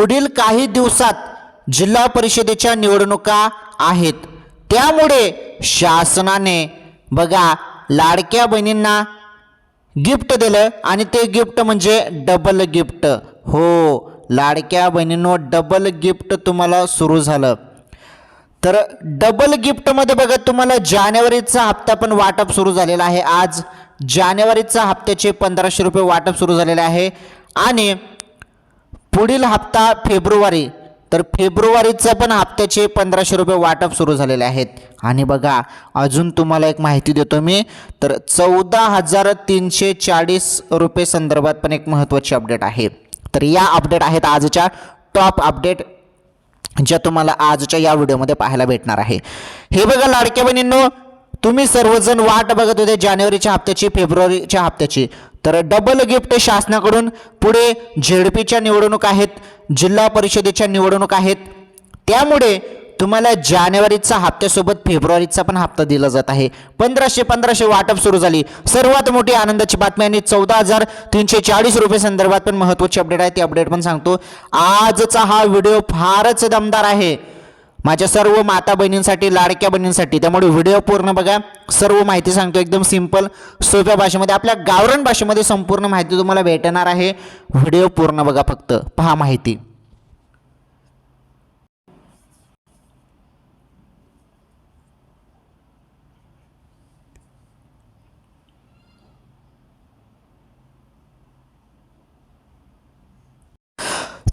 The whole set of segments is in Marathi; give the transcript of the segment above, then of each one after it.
पुढील काही दिवसात जिल्हा परिषदेच्या निवडणुका आहेत. त्यामुळे शासनाने बघा लाडक्या बहिणींना गिफ्ट दिलं आणि ते गिफ्ट म्हणजे डबल गिफ्ट. हो लाडक्या बहिणींनो डबल गिफ्ट तुम्हाला सुरू झालं. तर डबल गिफ्टमध्ये बघा तुम्हाला जानेवारीचा हप्ता पण वाटप सुरू झालेला आहे. आज जानेवारीचा हप्त्याचे पंधराशे रुपये वाटप सुरू झालेले आहे. आणि पुढील हप्ता फेब्रुवारी. तर फेब्रुवारीचं पण हप्त्याचे पंधराशे रुपये वाटप सुरू झालेले आहेत. आणि बघा अजून तुम्हाला एक माहिती देतो मी. तर चौदा हजार तीनशे चाळीस रुपये संदर्भात पण एक महत्त्वाची अपडेट आहे. तर या अपडेट आहेत आजच्या टॉप अपडेट ज्या तुम्हाला आजच्या या व्हिडिओमध्ये पाहायला भेटणार आहे. हे बघा लाडक्या बहिणींनो तुम्ही सर्वजण वाट बघत होते जानेवारीच्या हप्त्याची फेब्रुवारीच्या हप्त्याची. तर डबल गिफ्ट शासनाकडून पुढे झेडपीच्या निवडणूक आहेत जिल्हा परिषदेच्या निवडणूक आहेत. त्यामुळे तुम्हाला जानेवारीचा हप्त्यासोबत फेब्रुवारीचा पण हप्ता दिला जात आहे. पंधराशे पंधराशे वाटप सुरू झाली. सर्वात मोठी आनंदाची बातमी आणि चौदा हजार तीनशे चाळीस रुपये संदर्भात पण महत्त्वाची अपडेट आहे ती अपडेट पण सांगतो. आजचा हा व्हिडिओ फारच दमदार आहे. माझ्या सर्व माता बहिणींसाठी लाडक्या बहिणींसाठी. त्यामुळे व्हिडिओ पूर्ण बघा. सर्व माहिती सांगतो एकदम सिंपल सोप्या भाषेमध्ये. आपल्या गावरान भाषेमध्ये संपूर्ण माहिती तुम्हाला भेटणार आहे. व्हिडिओ पूर्ण बघा फक्त. पहा माहिती.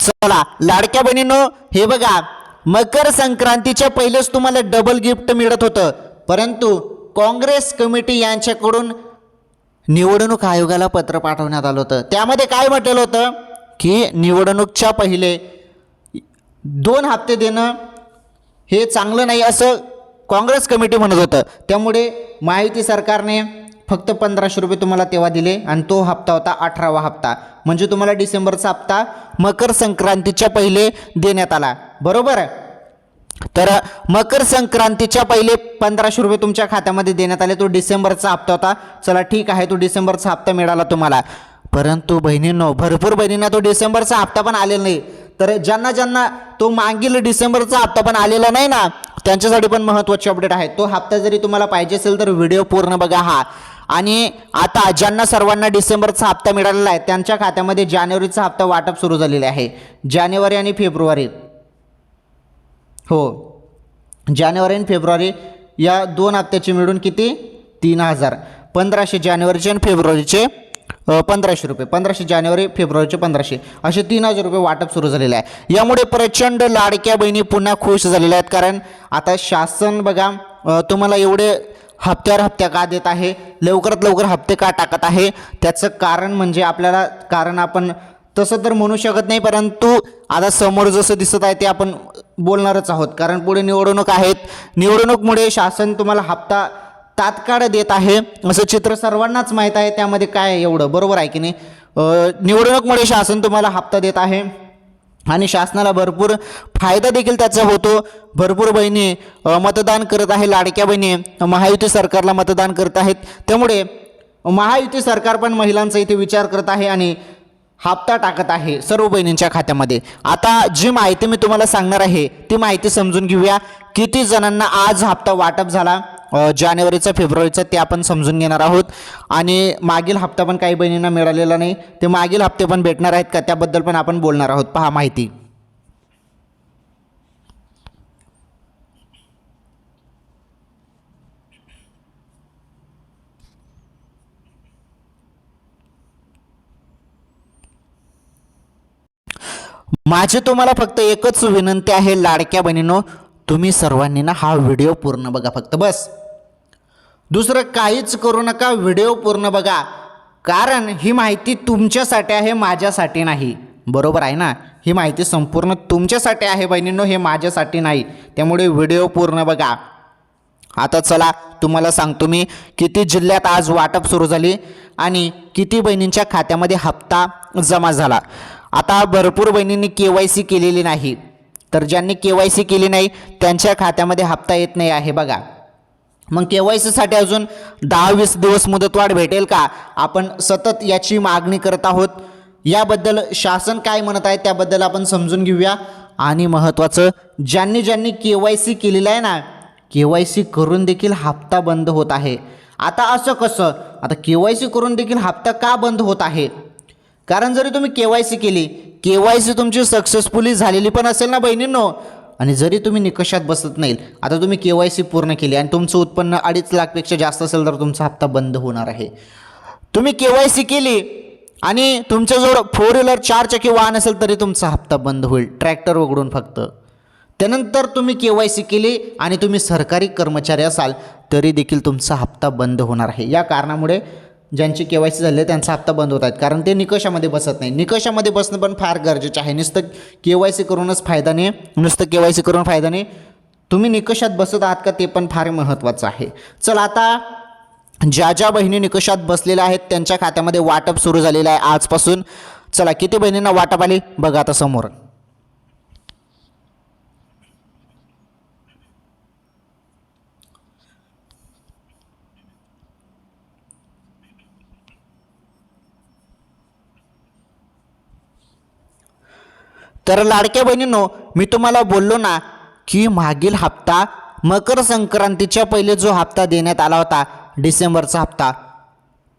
चला लाडक्या बहिणींनो हे बघा. मकर संक्रांतीच्या पहिलेच तुम्हाला डबल गिफ्ट मिळत होतं. परंतु काँग्रेस कमिटी यांच्याकडून निवडणूक आयोगाला पत्र पाठवण्यात आलं होतं. त्यामध्ये काय म्हटलेलं होतं? की निवडणूकच्या पहिले दोन हप्ते देणं हे चांगलं नाही असं काँग्रेस कमिटी म्हणत होतं. त्यामुळे माहिती सरकारने फक्त पंधराशे रुपये तुम्हाला तेव्हा दिले आणि तो हप्ता होता अठरावा हप्ता. म्हणजे तुम्हाला डिसेंबरचा हप्ता मकर संक्रांतीच्या पहिले देण्यात आला. बरोबर? तर मकर संक्रांतीच्या पहिले पंधराशे रुपये तुमच्या खात्यामध्ये देण्यात आले. तो डिसेंबरचा हप्ता होता. चला ठीक आहे तो डिसेंबरचा हप्ता मिळाला तुम्हाला. परंतु बहिणींनो भरपूर बहिणींना तो डिसेंबरचा हप्ता पण आलेला नाही. तर ज्यांना ज्यांना तो मागील डिसेंबरचा हप्ता पण आलेला नाही ना त्यांच्यासाठी पण महत्त्वाची अपडेट आहे. तो हप्ता जरी तुम्हाला पाहिजे असेल तर व्हिडिओ पूर्ण बघा हा. आणि आता ज्यांना सर्वांना डिसेंबरचा हप्ता मिळालेला आहे त्यांच्या खात्यामध्ये जानेवारीचा हप्ता वाटप सुरू झालेले आहे. जानेवारी आणि फेब्रुवारी. हो. जानेवारी आणि फेब्रुवारी या दोन हप्त्याचे मिळून किती? तीन हजार. पंधराशे जानेवारीचे आणि फेब्रुवारीचे पंधराशे रुपये. पंधराशे जानेवारी फेब्रुवारीचे पंधराशे. असे तीन हजार रुपये वाटप सुरू झालेले आहे. यामुळे प्रचंड लाडक्या बहिणी पुन्हा खुश झालेल्या आहेत. कारण आता शासन बघा तुम्हाला एवढे हप्त्यावर हप्त्या का देत आहे? लवकरात लवकर हप्ते का टाकत आहे? त्याचं कारण म्हणजे आपल्याला कारण आपण तसं तर म्हणू शकत नाही परंतु आता समोर जसं दिसत आहे ते आपण बोलणारच आहोत. कारण पुढे निवडणूक आहेत. निवडणूकमुळे शासन तुम्हाला हप्ता तात्काळ देत आहे. असं चित्र सर्वांनाच माहीत आहे. त्यामध्ये काय एवढं? बरोबर आहे की नाही? निवडणूकमुळे शासन तुम्हाला हप्ता देत आहे. आणि शासनाला भरपूर फायदा देखील त्याचा होतो. भरपूर बहिणी मतदान करत आहे लाडक्या बहिणी. महायुती सरकारला मतदान करत आहेत. त्यामुळे महायुती सरकार पण महिलांचा इथे विचार करत आहे आणि हप्ता टाकत आहे सर्व बहिणींच्या खात्यामध्ये. आता जी माहिती मी तुम्हाला सांगणार आहे ती माहिती समजून घेऊया. किती जणांना आज हप्ता वाटप झाला? जानेवारीचा फेब्रुवारीचा ते आपण समजून घेणार आहोत. आणि मागील हप्ता पण काही बहिणींना मिळालेला नाही. ते मागील हप्ते पण भेटणार आहेत का? त्याबद्दल पण आपण बोलणार आहोत. पहा माहिती. माझी तुम्हाला फक्त एकच विनंती आहे लाडक्या बहिणीनो तुम्ही सर्वांनी ना हा व्हिडिओ पूर्ण बघा फक्त बस. दुसरं काहीच करू नका व्हिडिओ पूर्ण बघा. कारण ही माहिती तुमच्यासाठी आहे माझ्यासाठी नाही. बरोबर आहे ना? ही माहिती संपूर्ण तुमच्यासाठी आहे बहिणींनो हे माझ्यासाठी नाही. त्यामुळे व्हिडिओ पूर्ण बघा. आता चला तुम्हाला सांगतो मी किती जिल्ह्यात आज वाटप सुरू झाली आणि किती बहिणींच्या खात्यामध्ये हप्ता जमा झाला. आता भरपूर बहिणींनी के वाय सी केलेली नाही. तर ज्यांनी के वाय सी केली नाही त्यांच्या खात्यामध्ये हप्ता येत नाही आहे बघा. मग के वाय सीसाठी अजून दहा वीस दिवस मुदतवाढ भेटेल का? आपण सतत याची मागणी करत आहोत. याबद्दल शासन काय म्हणत आहे त्याबद्दल आपण समजून घेऊया. आणि महत्त्वाचं ज्यांनी ज्यांनी के वाय सी केलेलं आहे ना के वाय सी करून देखील हप्ता बंद होत आहे. आता असं कसं? आता के वाय सी करून देखील हप्ता का बंद होत आहे? कारण जरी तुम्ही के वाय सी केली के वाय सी तुमची सक्सेसफुली झालेली पण असेल ना बहिणींनो आणि जरी तुम्ही निकषात बसत नाही आता तुम्ही के वाय सी पूर्ण केली आणि तुमचं उत्पन्न अडीच लाखपेक्षा जास्त असेल तर तुमचा हप्ता बंद होणार आहे. तुम्ही के वाय सी केली आणि तुमच्याजवळ फोर व्हीलर चार चाकी वाहन असेल तरी तुमचा हप्ता बंद होईल. ट्रॅक्टर वगडून फक्त. त्यानंतर तुम्ही के वाय सी केली आणि तुम्ही सरकारी कर्मचारी असाल तरी देखील तुमचा हप्ता बंद होणार आहे. या कारणामुळे ज्यांची के वाय सी झाली आहे त्यांचा हप्ता बंद होत आहेत. कारण ते निकषामध्ये बसत नाही. निकषामध्ये बसणं पण फार गरजेचं आहे. नुसतं के वाय सी करूनच फायदा नाही. नुसतं के वाय सी करून फायदा नाही. तुम्ही निकषात बसत आहात का ते पण फार महत्त्वाचं आहे. चल आता ज्या ज्या बहिणी निकषात बसलेल्या आहेत त्यांच्या खात्यामध्ये वाटप सुरू झालेलं आहे आजपासून. चला किती बहिणींना वाटप आली? बघा आता समोर. तर लाडक्या बहिणींनो मी तुम्हाला बोललो ना की मागील हप्ता मकर संक्रांतीच्या पहिले जो हप्ता देण्यात आला होता डिसेंबरचा हप्ता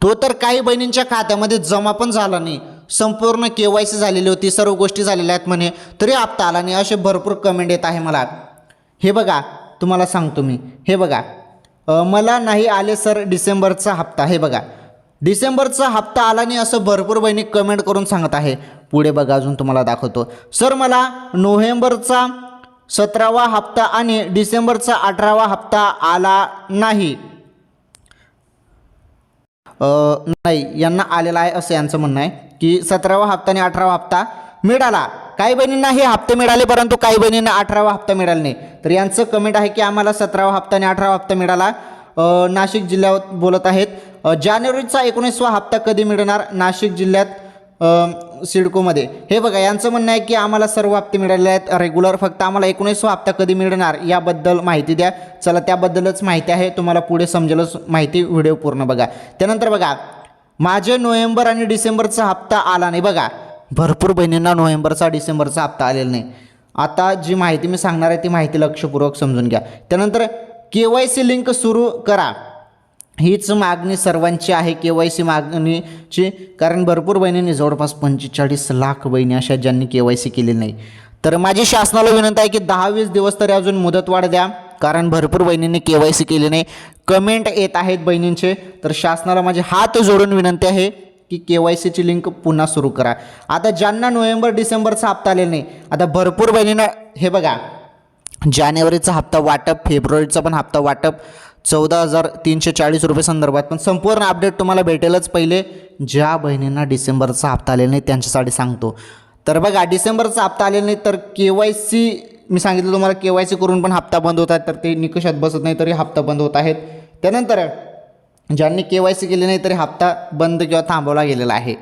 तो तर काही बहिणींच्या खात्यामध्ये जमा पण झाला नाही. संपूर्ण के वाय सी झालेली होती सर्व गोष्टी झालेल्या आहेत म्हणे तरी हप्ता आला नाही असे भरपूर कमेंट येत आहे मला. हे बघा तुम्हाला सांगतो मी. हे बघा मला नाही आले सर डिसेंबरचा हप्ता. हे बघा डिसेंबरचा हप्ता आला नाही असं भरपूर बहिणी कमेंट करून सांगत आहे. पुढे बघा अजून तुम्हाला दाखवतो. सर मला नोव्हेंबरचा सतरावा हप्ता आणि डिसेंबरचा अठरावा हप्ता आला नाही. नाही यांना आलेला आहे असं यांचं म्हणणं आहे की सतरावा हप्ता आणि अठरावा हप्ता मिळाला. काही बहिणींना हे हप्ते मिळाले परंतु काही बहिणींना अठरावा हप्ता मिळाला नाही. तर यांचं कमेंट आहे की आम्हाला सतरावा हप्ता आणि अठरावा हप्ता मिळाला. नाशिक जिल्ह्यात बोलत आहेत जानेवारीचा एकोणीसवा हप्ता कधी मिळणार नाशिक जिल्ह्यात सिडकोमध्ये? हे बघा यांचं म्हणणं आहे की आम्हाला सर्व हप्ते मिळाले आहेत रेग्युलर फक्त आम्हाला एकोणीसवा हप्ता कधी मिळणार याबद्दल माहिती द्या. चला त्याबद्दलच माहिती आहे तुम्हाला पुढे समजेलच माहिती व्हिडिओ पूर्ण बघा. त्यानंतर बघा माझे नोव्हेंबर आणि डिसेंबरचा हप्ता आला नाही बघा. भरपूर बहिणींना नोव्हेंबरचा डिसेंबरचा हप्ता आलेला नाही. आता जी माहिती मी सांगणार आहे ती माहिती लक्षपूर्वक समजून घ्या. त्यानंतर के वाय सी लिंक सुरू करा. हीच मागणी सर्वांची आहे के वाय सी मागणीची कारण भरपूर बहिणींनी जवळपास पंचेचाळीस लाख बहिणी अशा ज्यांनी के वाय सी केलेली नाही. तर माझी शासनाला विनंती आहे की दहा वीस दिवस तरी अजून मुदतवाढ द्या कारण भरपूर बहिणींनी के वाय सी केली नाही. कमेंट येत आहेत बहिणींचे तर शासनाला माझे हात जोडून विनंती आहे की के वाय सीची लिंक पुन्हा सुरू करा. आता ज्यांना नोव्हेंबर डिसेंबरचा हप्ता आलेला नाही आता भरपूर बहिणींना हे बघा जानेवारीचा हप्ता वाटप फेब्रुवारीचा पण हप्ता वाटप चौदा हजार तीनशे चाळीस रुपये संदर्भात. पण संपूर्ण अपडेट तुम्हाला भेटेलच पहिले. ज्या बहिणींना डिसेंबरचा हप्ता आलेला नाही त्यांच्यासाठी सांगतो. तर बघा डिसेंबरचा हप्ता आलेला नाही तर के वाय सी मी सांगितलं तुम्हाला के वाय सी करून पण हप्ता बंद होत आहेत तर ते निकषात बसत नाही तरी हप्ता बंद होत आहेत. त्यानंतर ज्यांनी के वाय सी केले नाही तरी हप्ता बंद किंवा थांबवला गेलेला आहे.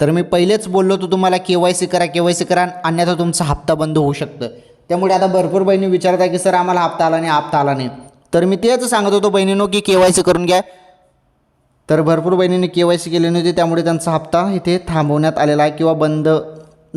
तर मी पहिलेच बोललो होतो तुम्हाला के वाय सी करा के वाय सी करा अन्यथा तुमचा हप्ता बंद होऊ शकतं. त्यामुळे आता भरपूर बहिणी विचारत आहे की सर आम्हाला हप्ता आला नाही हप्ता आला नाही. तर मी तेच सांगत होतो बहिणीनो की के वाय सी करून घ्या. तर भरपूर बहिणींनी के वाय सी केली नव्हती त्यामुळे त्यांचा हप्ता इथे थांबवण्यात आलेला आहे किंवा बंद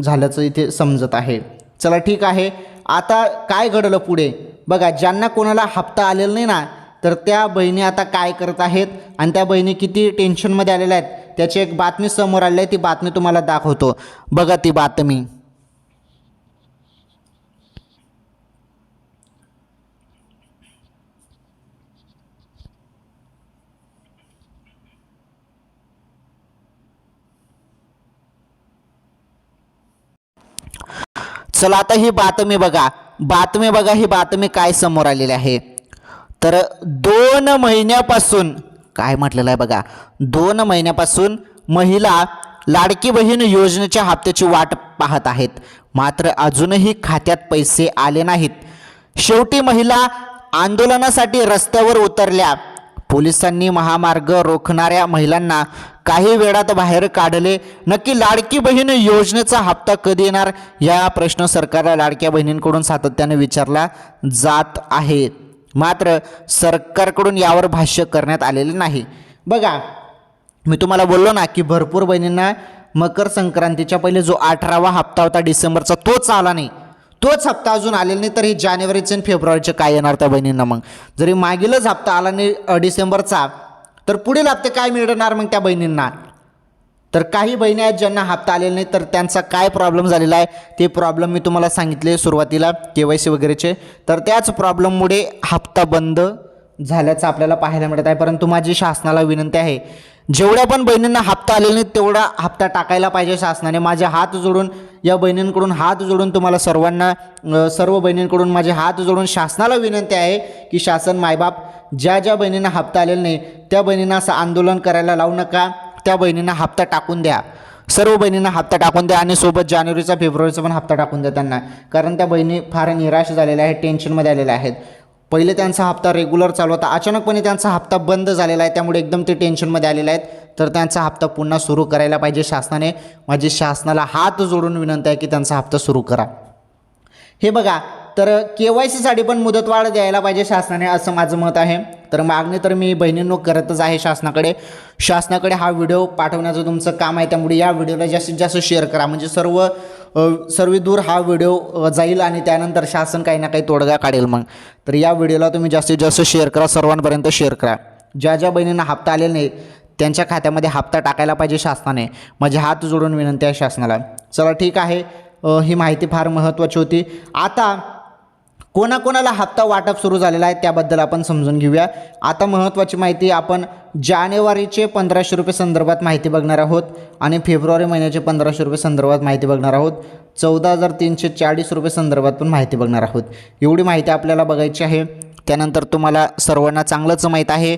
झाल्याचं इथे समजत आहे. चला ठीक आहे. आता काय घडलं पुढे? बघा ज्यांना कोणाला हप्ता आलेला नाही ना तर त्या बहिणी आता काय करत आहेत आणि त्या बहिणी किती टेन्शनमध्ये आलेल्या आहेत त्याची एक बातमी समोर आली आहे ती बातमी तुम्हाला दाखवतो. बघा ती बातमी. चला आता ही बातमी बघा. बातमी बघा ही बातमी काय समोर आलेली आहे. तर दोन महिन्यापासून काय म्हटलेलं आहे बघा. दोन महिन्यापासून महिला लाडकी बहीण योजनेच्या हप्त्याची वाट पाहत आहेत. मात्र अजूनही खात्यात पैसे आले नाहीत. शेवटी महिला आंदोलनासाठी रस्त्यावर उतरल्या. पोलिसांनी महामार्ग रोखणाऱ्या महिलांना काही वेळात बाहेर काढले. नक्की लाडकी बहीण योजनेचा हप्ता कधी येणार? या प्रश्न सरकारला लाडक्या बहिणींकडून सातत्याने विचारला जात आहे. मात्र सरकारकडून यावर भाष्य करण्यात आलेले नाही. बघा मी तुम्हाला बोललो ना की भरपूर बहिणींना मकर संक्रांतीच्या पहिले जो अठरावा हप्ता होता डिसेंबरचा तोच आला नाही. तोच हप्ता अजून आलेला नाही तर हे जानेवारीचे आणि फेब्रुवारीचे काय येणार त्या बहिणींना मग? जरी मागीलच हप्ता आला नाही अ, डिसेंबरचा तर पुढील हप्ते काय मिळणार मग त्या बहिणींना? तर काही बहिणी आहेत ज्यांना हप्ता आलेला नाही तर त्यांचा काय प्रॉब्लेम झालेला आहे? ते प्रॉब्लेम मी तुम्हाला सांगितले सुरुवातीला के वाय सी वगैरेचे. तर त्याच प्रॉब्लेममुळे हप्ता बंद झाल्याचं आपल्याला पाहायला मिळत आहे. परंतु माझी शासनाला विनंती आहे जेवढ्या पण बहिणींना हप्ता आलेला नाही तेवढा हप्ता टाकायला पाहिजे शासनाने. माझे हात जोडून या बहिणींकडून हात जोडून तुम्हाला सर्वांना सर्व बहिणींकडून माझे हात जोडून शासनाला विनंती आहे की शासन मायबाप ज्या ज्या बहिणींना हप्ता आलेला नाही त्या बहिणींना असं आंदोलन करायला लावू नका. त्या बहिणींना हप्ता टाकून द्या. सर्व बहिणींना हप्ता टाकून द्या आणि सोबत जानेवारीचा फेब्रुवारीचा पण हप्ता टाकून द्या त्यांना. कारण त्या बहिणी फार निराश झालेल्या आहेत टेन्शनमध्ये आलेल्या आहेत. पहिले त्यांचा हप्ता रेग्युलर चालू होता. अचानकपणे त्यांचा हप्ता बंद झालेला आहे. त्यामुळे एकदम ते टेन्शनमध्ये आलेले आहेत. तर त्यांचा हप्ता पुन्हा सुरू करायला पाहिजे शासनाने. माझी शासनाला हात जोडून विनंती आहे की त्यांचा हप्ता सुरू करा. हे बघा तर के वाय सीसाठी पण मुदतवाढ द्यायला पाहिजे शासनाने असं माझं मत आहे. तर मागणी तर मी बहिणींनो करतच आहे शासनाकडे. शासनाकडे हा व्हिडिओ पाठवण्याचं तुमचं काम आहे. त्यामुळे या व्हिडिओला जास्तीत जास्त शेअर करा. म्हणजे सर्व अ, दूर हा व्हिडिओ जाईल आणि त्यानंतर शासन काही ना काही तोडगा काढेल मग. तर या व्हिडिओला तुम्ही जास्तीत जास्त शेअर करा सर्वांपर्यंत शेअर करा. ज्या ज्या बहिणींना हप्ता आलेला नाही त्यांच्या खात्यामध्ये हप्ता टाकायला पाहिजे शासनाने. माझे हात जोडून विनंती आहे शासनाला. चला ठीक आहे. ही माहिती फार महत्त्वाची होती. आता कोणाकोणाला हप्ता वाटप सुरू झालेला आहे त्याबद्दल आपण समजून घेऊया. आता महत्त्वाची माहिती आपण जानेवारीचे पंधराशे रुपये संदर्भात माहिती बघणार आहोत आणि फेब्रुवारी महिन्याचे पंधराशे रुपये संदर्भात माहिती बघणार आहोत. चौदा हजार तीनशे चाळीस रुपये संदर्भात पण माहिती बघणार आहोत. एवढी माहिती आपल्याला बघायची आहे. त्यानंतर तुम्हाला सर्वांना चांगलंच माहीत आहे.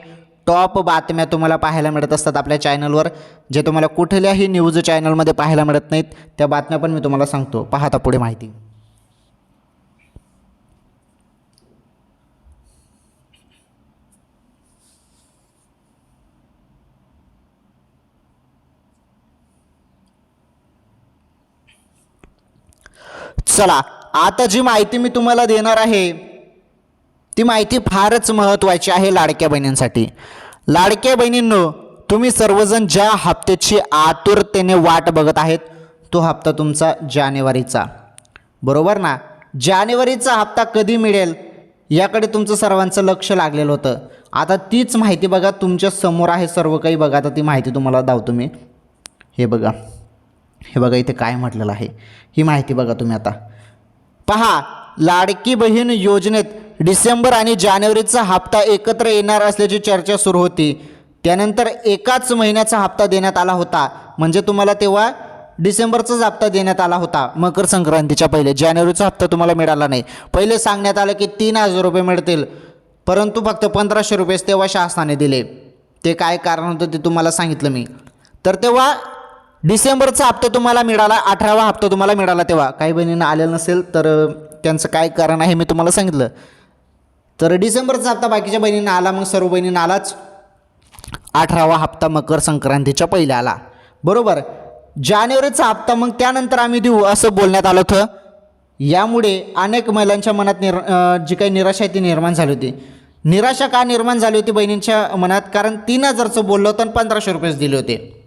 टॉप बातम्या तुम्हाला पाहायला मिळत असतात आपल्या चॅनलवर. जे तुम्हाला कुठल्याही न्यूज चॅनलमध्ये पाहायला मिळत नाहीत त्या बातम्या पण मी तुम्हाला सांगतो. पाहता पुढे माहिती. चला आता जी माहिती मी तुम्हाला देणार आहे ती माहिती फारच महत्त्वाची आहे लाडक्या बहिणींसाठी. लाडक्या बहिणींनो तुम्ही सर्वजण ज्या हप्त्याची आतुरतेने वाट बघत आहेत तो हप्ता तुमचा जानेवारीचा. बरोबर ना? जानेवारीचा हप्ता कधी मिळेल याकडे तुमचं सर्वांचं लक्ष लागलेलं होतं. आता तीच माहिती बघा तुमच्यासमोर आहे सर्व काही बघा आता ती माहिती तुम्हाला दावतो मी. हे बघा. हे बघा इथे काय म्हटलेलं आहे. ही माहिती बघा तुम्ही आता. पहा लाडकी बहीण योजनेत डिसेंबर आणि जानेवारीचा हप्ता एकत्र येणार असल्याची चर्चा सुरू होती. त्यानंतर एकाच महिन्याचा हप्ता देण्यात आला होता. म्हणजे तुम्हाला तेव्हा डिसेंबरचाच हप्ता देण्यात आला होता. मकर संक्रांतीच्या पहिले. जानेवारीचा हप्ता तुम्हाला मिळाला नाही. पहिले सांगण्यात आलं की तीन हजार रुपये मिळतील. परंतु फक्त पंधराशे रुपयेच तेव्हा शासनाने दिले. ते काय कारण होतं ते तुम्हाला सांगितलं मी. तर तेव्हा डिसेंबरचा हप्ता तुम्हाला मिळाला अठरावा हप्ता तुम्हाला मिळाला तेव्हा. काही बहिणींना आलेलं नसेल तर त्यांचं काय कारण आहे मी तुम्हाला सांगितलं. तर डिसेंबरचा हप्ता बाकीच्या बहिणींना आला मग सर्व बहिणींना आलाच. अठरावा हप्ता मकर संक्रांतीच्या पहिल्या आला. बरोबर? जानेवारीचा हप्ता मग त्यानंतर आम्ही देऊ असं बोलण्यात आलं होतं. यामुळे अनेक महिलांच्या मनात निर जी काही निराशा आहे ती निर्माण झाली होती. निराशा का निर्माण झाली होती बहिणींच्या मनात? कारण तीन हजारचं बोललं होतं आणि पंधराशे रुपयेच दिले होते.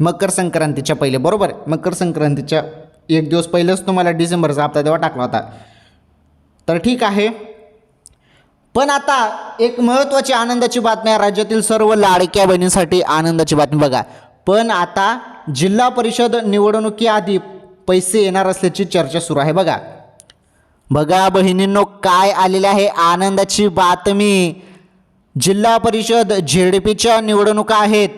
मकर संक्रांतीच्या पहिले बरोबर मकर संक्रांतीच्या एक दिवस पहिलेच तुम्हाला डिसेंबरचा हप्ता तेव्हा टाकला होता. तर ठीक आहे. पण आता एक महत्त्वाची आनंदाची बातमी आहे. राज्यातील सर्व लाडक्या बहिणींसाठी आनंदाची बातमी बघा. पण आता जिल्हा परिषद निवडणुकीआधी पैसे येणार असल्याची चर्चा सुरू आहे बघा. बघा बहिणींनो काय आलेले आहे? आनंदाची बातमी. जिल्हा परिषद झेडपीच्या निवडणुका आहेत.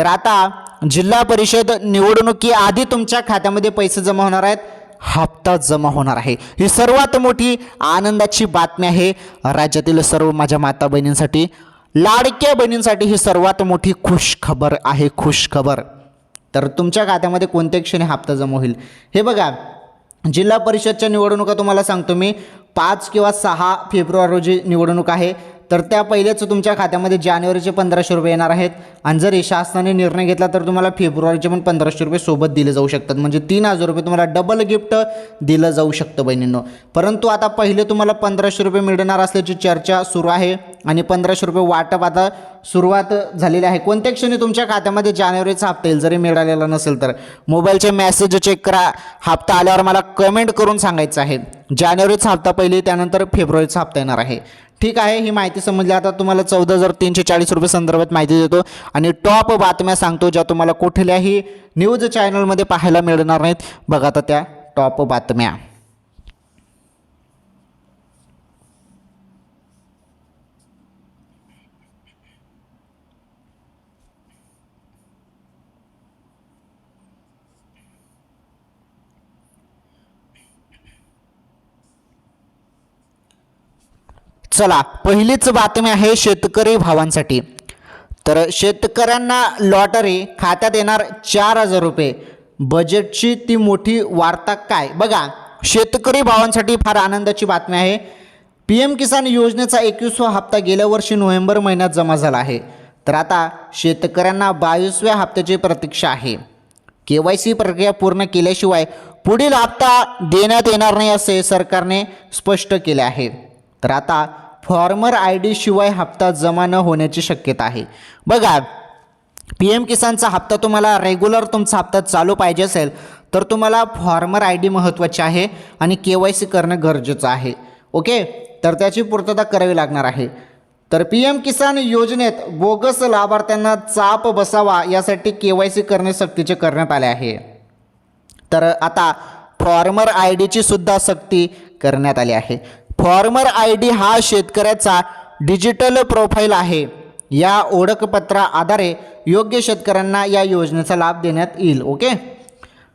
तर आता जिल्हा परिषद निवडणुकीआधी तुमच्या खात्यामध्ये पैसे जमा होणार आहेत. हप्ता जमा होणार आहे. ही सर्वात मोठी आनंदाची बातमी आहे. राज्यातील सर्व माझ्या माता बहिणींसाठी लाडक्या बहिणींसाठी ही सर्वात मोठी खुश खबर आहे. खुश खबर तर तुमच्या खात्यामध्ये कोणत्या क्षणी हप्ता जमा होईल? हे बघा जिल्हा परिषदच्या निवडणुका तुम्हाला सांगतो मी. पाच किंवा सहा फेब्रुवारी रोजी निवडणूक आहे. तर त्या पहिलेच तुमच्या खात्यामध्ये जानेवारीचे पंधराशे रुपये येणार आहेत. आणि जरी शासनाने निर्णय घेतला तर तुम्हाला फेब्रुवारीचे पण पंधराशे रुपये सोबत दिले जाऊ शकतात. म्हणजे तीन हजार रुपये तुम्हाला डबल गिफ्ट दिलं जाऊ शकतं बहिणींनो. परंतु आता पहिले तुम्हाला पंधराशे रुपये मिळणार असल्याची चर्चा सुरू आहे. आणि पंधराशे रुपये वाटप आता सुरुवात झालेली आहे. कोणत्या क्षणी तुमच्या खात्यामध्ये जानेवारीचा हप्ता येईल? जरी मिळालेला नसेल तर. मोबाईलचे मेसेज चेक करा. हप्ता आल्यावर मला कमेंट करून सांगायचं आहे. जानेवारीचा हप्ता पहिले त्यानंतर फेब्रुवारीचा हप्ता येणार आहे. ठीक आहे ही माहिती समजली. आता तुम्हाला चौदा हजार तीनशे चाळीस रुपये संदर्भात माहिती देतो. आणि टॉप बातम्या सांगतो ज्या तुम्हाला कुठल्याही न्यूज चॅनलमध्ये पाहायला मिळणार नाहीत. बघा आता त्या टॉप बातम्या. चला पहिलीच बातमी आहे शेतकरी भावांसाठी. तर शेतकऱ्यांना लॉटरी खात्यात येणार चार हजार रुपये. बजेटची ती मोठी वार्ता काय? बघा शेतकरी भावांसाठी फार आनंदाची बातमी आहे. पी एम किसान योजनेचा एकवीसवा हप्ता गेल्या वर्षी नोव्हेंबर महिन्यात जमा झाला आहे. तर आता शेतकऱ्यांना बावीसव्या हप्त्याची प्रतीक्षा आहे. के वाय सी प्रक्रिया पूर्ण केल्याशिवाय पुढील हप्ता देण्यात येणार नाही असे सरकारने स्पष्ट केले आहे. तर आता फॉर्मर आय डी शिवाय हप्ता जमा न होण्याची शक्यता आहे. बघा पी एम किसानचा हप्ता तुम्हाला रेग्युलर तुमचा हप्ता चालू पाहिजे असेल तर तुम्हाला फॉर्मर आय डी महत्त्वाची आहे आणि के वाय सी करणं गरजेचं आहे. ओके? तर त्याची पूर्तता करावी लागणार आहे. तर पी एम किसान योजनेत बोगस लाभार्थ्यांना चाप बसावा यासाठी के वाय सी करणे सक्तीचे करण्यात आले आहे. तर आता फॉर्मर आय डीची सुद्धा सक्ती करण्यात आली आहे. फॉर्मर आय डी हा शेतकऱ्याचा डिजिटल प्रोफाईल आहे. या ओळखपत्रा आधारे योग्य शेतकऱ्यांना या योजनेचा लाभ देण्यात येईल ओके?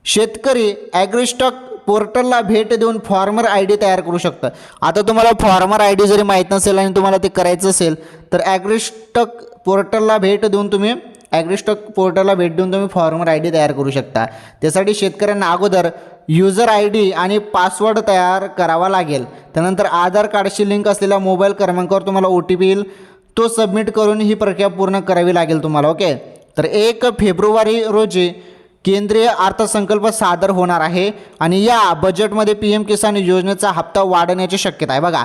शेतकरी ॲग्रिस्टॉक पोर्टलला भेट देऊन फॉर्मर आय डी तयार करू शकतं. आता तुम्हाला फॉर्मर आय डी जरी माहीत नसेल आणि तुम्हाला ते करायचं असेल तर ॲग्रिस्टॉक पोर्टलला भेट देऊन तुम्ही ॲग्रिस्टॉक पोर्टलला भेट देऊन तुम्ही फॉर्मर आय डी तयार करू शकता. त्यासाठी शेतकऱ्यांना अगोदर युजर आय डी आणि पासवर्ड तयार करावा लागेल. त्यानंतर आधार कार्डशी लिंक असलेल्या मोबाईल क्रमांकावर तुम्हाला ओ टी पी येईल. तो सबमिट करून ही प्रक्रिया पूर्ण करावी लागेल तुम्हाला ओके? तर एक फेब्रुवारी रोजी केंद्रीय अर्थसंकल्प सादर होणार आहे आणि या बजेटमध्ये पी एम किसान योजनेचा हप्ता वाढण्याची शक्यता आहे. बघा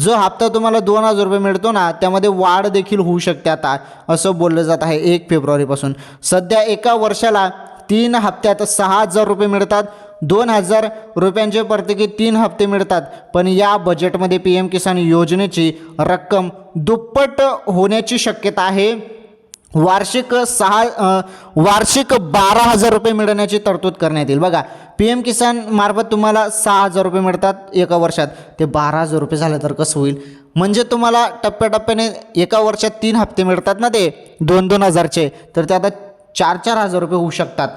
जो हप्ता तुम्हाला दोन हजार रुपये मिळतो ना त्यामध्ये वाढ देखील होऊ शकते आता असं बोललं जात आहे एक फेब्रुवारीपासून. सध्या एका वर्षाला तीन हप्त्यात सहा हजार रुपये मिळतात. दोन हजार रुपयांचे प्रत्येकी तीन हप्ते मिळतात. पण या बजेटमध्ये पी एम किसान योजनेची रक्कम दुप्पट होण्याची शक्यता आहे. वार्षिक सहा वार्षिक बारा हजार रुपये मिळण्याची तरतूद करण्यात येईल. बघा पी एम किसान मार्फत तुम्हाला सहा हजार रुपये मिळतात एका वर्षात. ते बारा हजार रुपये झालं तर कसं होईल? म्हणजे तुम्हाला टप्प्याटप्प्याने एका वर्षात तीन हप्ते मिळतात ना ते? दोन दोन हजारचे. तर ते आता चार चार हजार रुपये होऊ शकतात.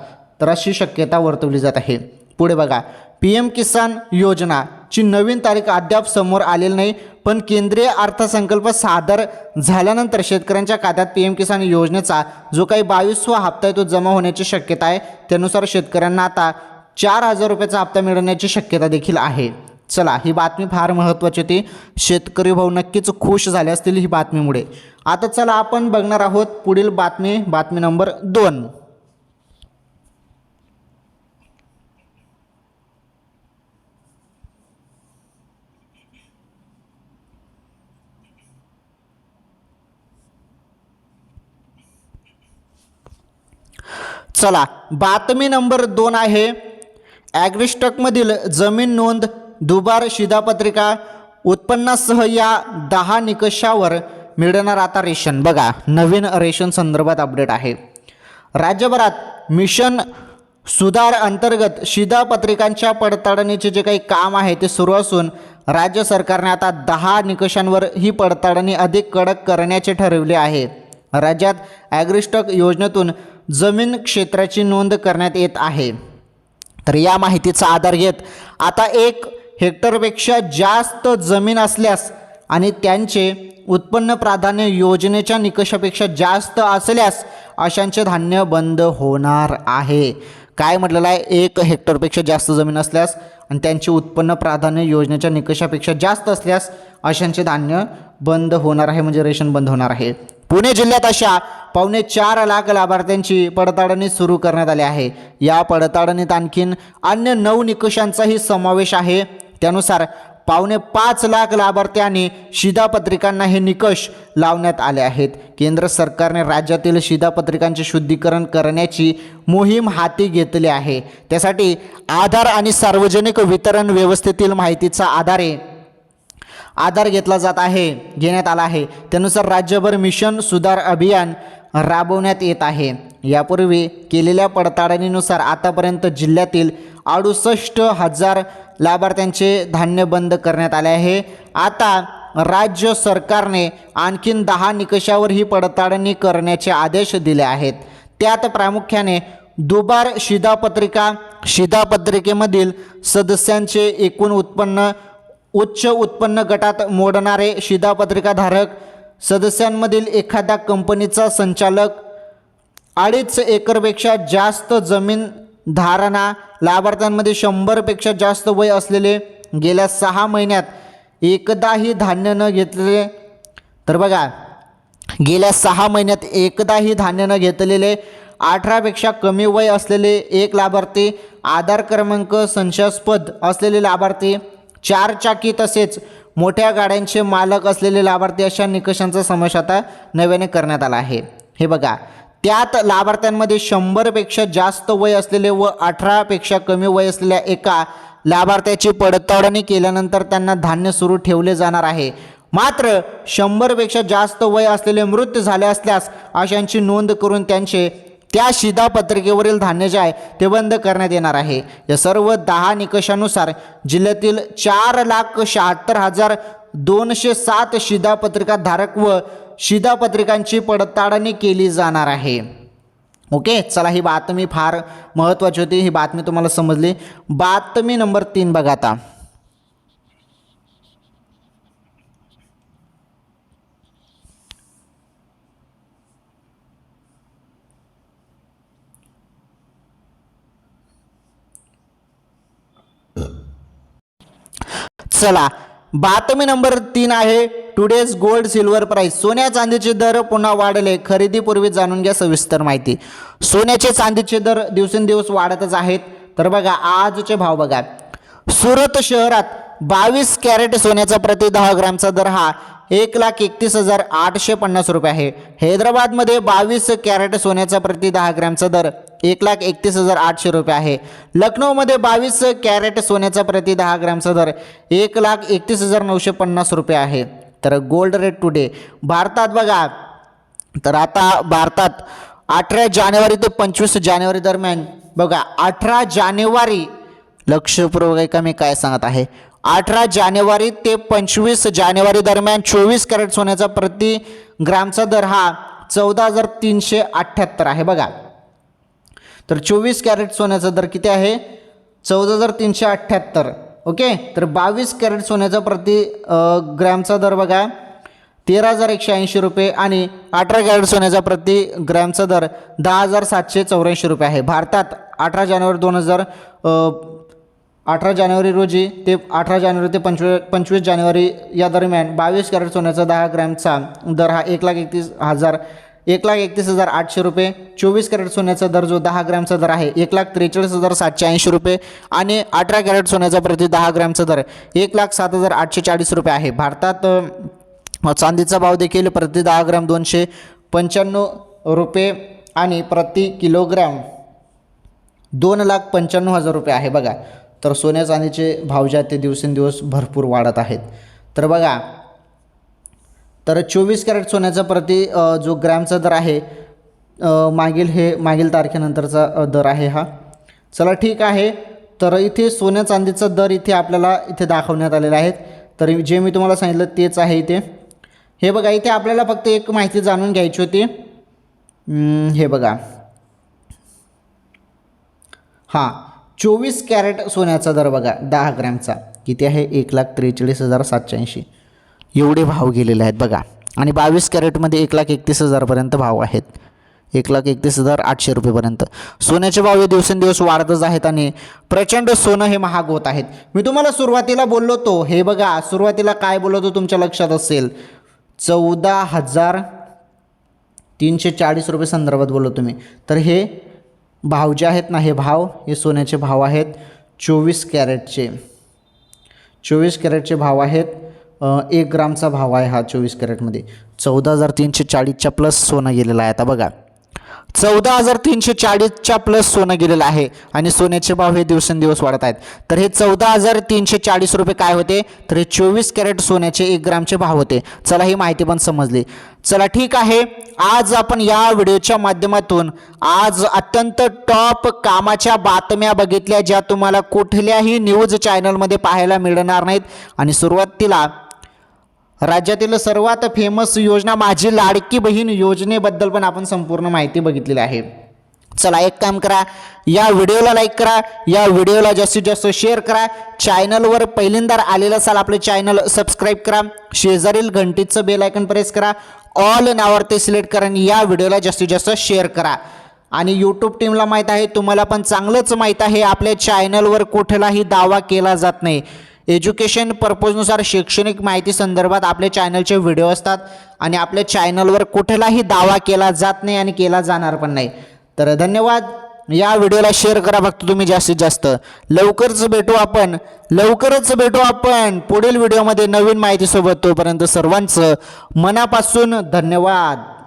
तर अशी शक्यता वर्तवली जात आहे. पुढे बघा. पी एम किसान योजनाची नवीन तारीख अद्याप समोर आलेली नाही पण केंद्रीय अर्थसंकल्प सादर झाल्यानंतर शेतकऱ्यांच्या खात्यात पी एम किसान योजनेचा जो काही बावीसवा हप्ता आहे तो जमा होण्याची शक्यता आहे. त्यानुसार शेतकऱ्यांना आता चार हजार रुपयाचा हप्ता मिळण्याची शक्यता देखील आहे. चला ही बातमी फार महत्त्वाची होती. शेतकरी भाऊ नक्कीच खुश झाले असतील ही बातमीमुळे. आता चला आपण बघणार आहोत पुढील बातमी बातमी नंबर दोन. चला बातमी नंबर दोन आहे. ॲग्रिस्टकमधील जमीन नोंद दुबार शिधापत्रिका उत्पन्नासह या दहा निकषावर मिळणार आता रेशन. बघा नवीन रेशन संदर्भात अपडेट आहे. राज्यभरात मिशन सुधार अंतर्गत शिधापत्रिकांच्या पडताळणीचे जे काही काम आहे ते सुरू असून राज्य सरकारने आता दहा निकषांवर ही पडताळणी अधिक कडक करण्याचे ठरवले आहे. राज्यात ॲग्रिस्टॉक योजनेतून जमीन क्षेत्राची नोंद करण्यात येत आहे. तर या माहितीचा आधार घेत आता एक हेक्टरपेक्षा जास्त जमीन असल्यास आणि त्यांचे उत्पन्न प्राधान्य योजनेच्या निकषापेक्षा जास्त असल्यास अशांचे धान्य बंद होणार आहे. काय म्हटलेलं आहे? एक हेक्टरपेक्षा जास्त जमीन असल्यास आणि त्यांचे उत्पन्न प्राधान्य योजनेच्या निकषापेक्षा जास्त असल्यास अशांचे धान्य बंद होणार आहे म्हणजे रेशन बंद होणार आहे. पुणे जिल्ह्यात अशा पावणे चार लाख लाभार्थ्यांची पडताळणी सुरू करण्यात आली आहे. या पडताळणीत आणखीन अन्य नऊ निकषांचाही समावेश आहे. त्यानुसार पावणे पाच लाख लाभार्थ्यांनी शिधापत्रिकांना हे निकष लावण्यात आले आहेत. केंद्र सरकारने राज्यातील शिधापत्रिकांचे शुद्धीकरण करण्याची मोहीम हाती घेतली आहे. त्यासाठी आधार आणि सार्वजनिक वितरण व्यवस्थेतील माहितीचा आधारे आधार घेतला जात आहे घेण्यात आला आहे. त्यानुसार राज्यभर मिशन सुधार अभियान राबवण्यात येत आहे. यापूर्वी केलेल्या पडताळणीनुसार आतापर्यंत जिल्ह्यातील अडुसष्ट हजार लाभार्थ्यांचे धान्य बंद करण्यात आले आहे. आता राज्य सरकारने आणखीन दहा निकषावर ही पडताळणी करण्याचे आदेश दिले आहेत. त्यात प्रामुख्याने दुबार शिधापत्रिका शिधापत्रिकेमधील सदस्यांचे एकूण उत्पन्न उच्च उत्पन्न गटात मोडणारे शिधापत्रिकाधारक सदस्यांमधील एखाद्या कंपनीचा संचालक अडीच एकरपेक्षा जास्त जमीन धारणा लाभार्थ्यांमध्ये शंभरपेक्षा जास्त वय असलेले गेल्या सहा महिन्यात एकदाही धान्य न घेतलेले तर बघा गेल्या सहा महिन्यात एकदाही धान्य न घेतलेले अठरापेक्षा कमी वय असलेले एक लाभार्थी आधार क्रमांक संशयास्पद असलेले लाभार्थी चारचाकी तसेच मोठ्या गाड्यांचे मालक असलेले लाभार्थी अशा निकषांचा समावेश आता नव्याने करण्यात आला आहे. हे बघा त्यात लाभार्थ्यांमध्ये शंभरपेक्षा जास्त वय असलेले व अठरापेक्षा कमी वय असलेल्या एका लाभार्थ्याची पडताळणी केल्यानंतर त्यांना धान्य सुरू ठेवले जाणार आहे. मात्र शंभरपेक्षा जास्त वय असलेले मृत झाले असल्यास अशांची नोंद करून त्यांचे त्या शिधापत्रिकेवरील धान्य जे आहे ते बंद करण्यात येणार आहे. या सर्व दहा निकषानुसार जिल्ह्यातील चार लाख शहात्तर हजार दोनशे सात शिधापत्रिका धारक व शिधापत्रिकांची पडताळणी केली जाणार आहे. ओके? चला ही बातमी फार महत्त्वाची होती. ही बातमी तुम्हाला समजली. बातमी नंबर तीन बघा आता. चला. बातमी नंबर तीन आहे. टुडेज गोल्ड सिल्वर प्राईस सोन्या चांदीचे दर पुन्हा वाढले. खरेदीपूर्वी जाणून घ्या सविस्तर माहिती. सोन्याचे चांदीचे दर दिवसेंदिवस वाढतच आहेत. तर बघा आजचे भाव बघा. सुरत शहरात बावीस कॅरेट सोन्याचा प्रति दहा ग्रामचा दर हा एक लाख एकतीस हजार आठशे पन्नास रुपये आहे. हैदराबादमध्ये बावीस कॅरेट सोन्याचा प्रति दहा ग्रॅमचा दर एक लाख एकतीस हजार आठशे रुपये आहे. लखनौमध्ये बावीस कॅरेट सोन्याचा प्रति दहा ग्रॅमचा दर एक लाख एकतीस हजार नऊशे पन्नास रुपये आहे. तर गोल्ड रेट टुडे. भारतात बघा. तर आता भारतात अठरा जानेवारी ते पंचवीस जानेवारी दरम्यान बघा अठरा जानेवारी लक्षपूर्वक ऐका मी काय सांगत आहे. अठरा जानेवारी ते पंचवीस जानेवारी दरम्यान चोवीस कॅरेट सोन्याचा प्रति ग्रामचा दर हा चौदा हजार तीनशे अठ्ठ्याहत्तर आहे. बघा. तर चोवीस कॅरेट सोन्याचा दर किती आहे? चौदा हजार तीनशे अठ्ठ्याहत्तर. ओके? तर बावीस कॅरेट सोन्याचा प्रति ग्रॅमचा दर बघा. तेरा हजार एकशे ऐंशी रुपये आणि अठरा कॅरेट सोन्याचा प्रति ग्रॅमचा दर दहा हजार सातशे चौऱ्याऐंशी रुपये आहे. भारतात अठरा जानेवारी दोन हजार अठरा जानेवारी रोजी ते अठरा जानेवारी ते पंचवी पंचवीस जानेवारी या दरम्यान बावीस कॅरेट सोन्याचा दहा ग्रॅमचा दर हा एक लाख एकतीस हजार एक लाख एकतीस हजार आठशे रुपये. चोवीस कॅरेट सोन्याचा दर जो दहा ग्रॅमचा दर आहे एक लाख त्रेचाळीस हजार सातशे ऐंशी रुपये आणि अठरा कॅरेट सोन्याचा प्रति दहा ग्रॅमचा दर एक लाख सात हजार आठशे चाळीस रुपये आहे. भारतात चांदीचा भाव देखील प्रति दहा ग्रॅम दोनशे पंच्याण्णव रुपये आणि प्रति किलोग्रॅम दोन लाख पंच्याण्णव हजार रुपये आहे. बघा तर सोन्या चांदीचे भाव जे आहेत ते दिवसेंदिवस भरपूर वाढत आहेत. तर बघा तर चोवीस कॅरेट सोन्याचा प्रति जो ग्रॅमचा दर आहे मागील हे मागील तारखेनंतरचा दर आहे हा. चला ठीक आहे तर इथे सोन्या चांदीचा दर इथे आपल्याला इथे दाखवण्यात आलेला आहेत तर जे मी तुम्हाला सांगितलं तेच आहे इथे. हे बघा इथे आपल्याला फक्त एक माहिती जाणून घ्यायची होती. हे बघा. हां चोवीस कॅरेट सोन्याचा दर बघा दहा ग्रॅमचा. किती आहे? एक लाख त्रेचाळीस हजार सातशे ऐंशी. एवढे भाव गेलेले आहेत बघा. आणि बावीस कॅरेटमध्ये एक लाख एकतीस हजारपर्यंत भाव आहेत. एक लाख एकतीस हजार आठशे रुपयेपर्यंत. सोन्याचे भाव हे दिवसेंदिवस वाढतच आहेत आणि प्रचंड सोनं हे महाग होत आहेत. मी तुम्हाला सुरुवातीला बोललो होतो. हे बघा सुरुवातीला काय बोललो होतो तुमच्या लक्षात असेल? चौदा हजार तीनशे चाळीस रुपये संदर्भात बोललो तुम्ही. तर हे भाव जे आहेत ना हे भाव हे सोन्याचे भाव आहेत. चोवीस कॅरेटचे. चोवीस कॅरेटचे भाव आहेत. एक ग्रामचा भाव आहे हा चोवीस कॅरेटमध्ये. चौदा हजार तीनशे चाळीसच्या प्लस सोनं गेलेलं आहे आता बघा. चौदा हजार तीनशे चाळीसच्या प्लस सोनं गेलेलं आहे. आणि सोन्याचे भाव हे दिवसेंदिवस वाढत आहेत. तर हे चौदा हजार तीनशे चाळीस रुपये काय होते? तर हे चोवीस कॅरेट सोन्याचे एक ग्रामचे भाव होते. चला ही माहिती पण समजली. चला ठीक आहे. आज आपण या व्हिडिओच्या माध्यमातून आज अत्यंत टॉप कामाच्या बातम्या बघितल्या ज्या तुम्हाला कुठल्याही न्यूज चॅनलमध्ये पाहायला मिळणार नाहीत. आणि सुरुवातीला राज्यातील सर्वात फेमस योजना माझी लाडकी बहीण योजनेबद्दल पण आपण संपूर्ण माहिती बघितलेली आहे. चला एक काम करा या व्हिडिओला लाईक करा या व्हिडिओला जास्तीत जास्त शेअर करा. चॅनलवर पहिल्यांदा आलेलं असाल आपलं चॅनल सबस्क्राईब करा. शेजारील घंटीचं बेल आयकन प्रेस करा. ऑल नावावर ते सिलेक्ट करा आणि या व्हिडिओला जास्तीत जास्त शेअर करा. आणि यूट्यूब टीमला माहीत आहे तुम्हाला पण चांगलंच माहीत आहे आपल्या चॅनलवर कुठलाही दावा केला जात नाही. एज्युकेशन पर्पजनुसार शैक्षणिक माहिती संदर्भात आपल्या चॅनलचे व्हिडिओ असतात. आणि आपल्या चॅनलवर कुठलाही दावा केला जात नाही आणि केला जाणार पण नाही. तर धन्यवाद. या व्हिडिओला शेअर करा फक्त तुम्ही जास्तीत जास्त. लवकरच भेटू आपण. लवकरच भेटू आपण. पुढील व्हिडिओमध्ये नवीन माहितीसोबत तोपर्यंत सर्वांचं मनापासून धन्यवाद.